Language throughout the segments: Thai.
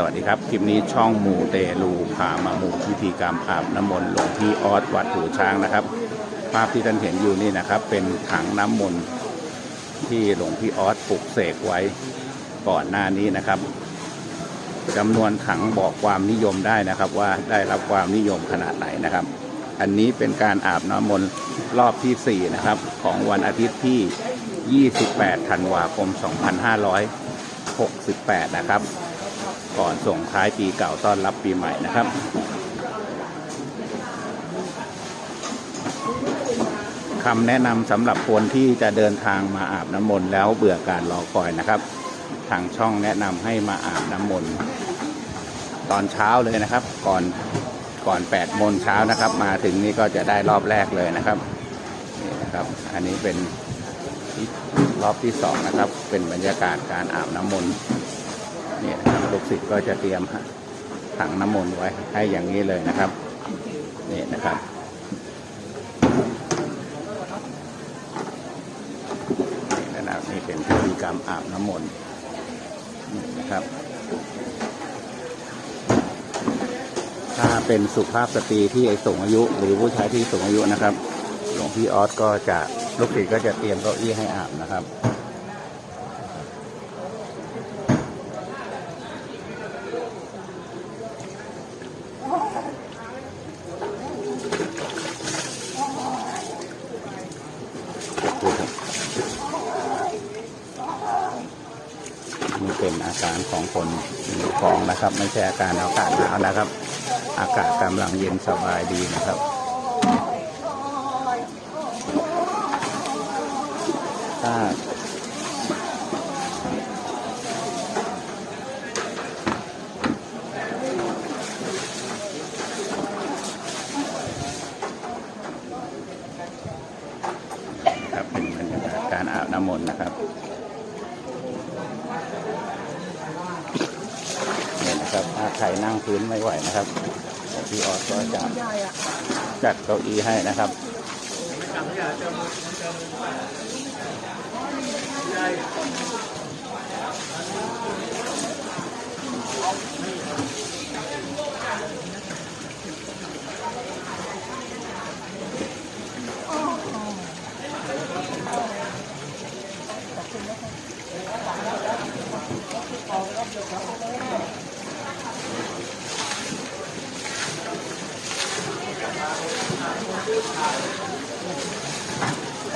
สวัสดีครับ คลิปนี้ช่องมูเตลูพามามูพิธีกรรมอาบน้ำมนต์หลวงพี่ออสวัดหูช้างนะครับ ภาพที่ท่านเห็นอยู่นี่นะครับ เป็นถังน้ำมนต์ที่หลวงพี่ออสปลุกเสกไว้ก่อนหน้านี้นะครับจำนวนถังบอกความนิยมได้นะครับว่าได้รับความนิยมขนาดไหนนะครับ อันนี้เป็นการอาบน้ำมนต์รอบที่ 4 นะครับ ของวันอาทิตย์ที่ 28 ธันวาคม 2568 นะครับ ก่อนส่งท้ายปีเก่าต้อนรับปีใหม่นะครับคำแนะนำสำหรับคนที่จะเดินทางมาอาบน้ำมนต์แล้วเบื่อการรอคอยนะครับ ทางช่องแนะนำให้มาอาบน้ำมนต์ตอนเช้าเลยนะครับ ก่อนก่อน8โมงเช้านะครับ มาถึงนี่ก็จะได้รอบแรกเลยนะครับนี่นะครับ อันนี้เป็นรอบที่สองนะครับ เป็นบรรยากาศการอาบน้ำมนต์ นี่ลูกศิษย์ก็จะเตรียมถังน้ำมนต์ไว้ให้อย่างนี้เลยนะครับนี่นะครับนี่นะครับนี่เป็นพิธีกรรมอาบน้ำมนต์นี่นะครับ ถ้าเป็นสุภาพสตรีที่สูงอายุ หรือผู้ชายที่สูงอายุนะครับ หลวงพี่ออสก็จะลูกศิษย์ก็จะเตรียมเก้าอี้ให้อาบนะครับ นี่เป็นอาการของคนของนะครับ ไม่ใช่อาการอากาศหนาวนะครับ อากาศกำลังเย็นสบายดีนะครับถ้าครับเป็นบรรยากาศการอาบน้ำมนต์นะครับ นะครับถ้าใครนั่งพื้นไม่ไหวนะครับพี่ออสก็จะจัดเก้าอี้ให้นะครับ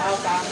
ดาวกลาง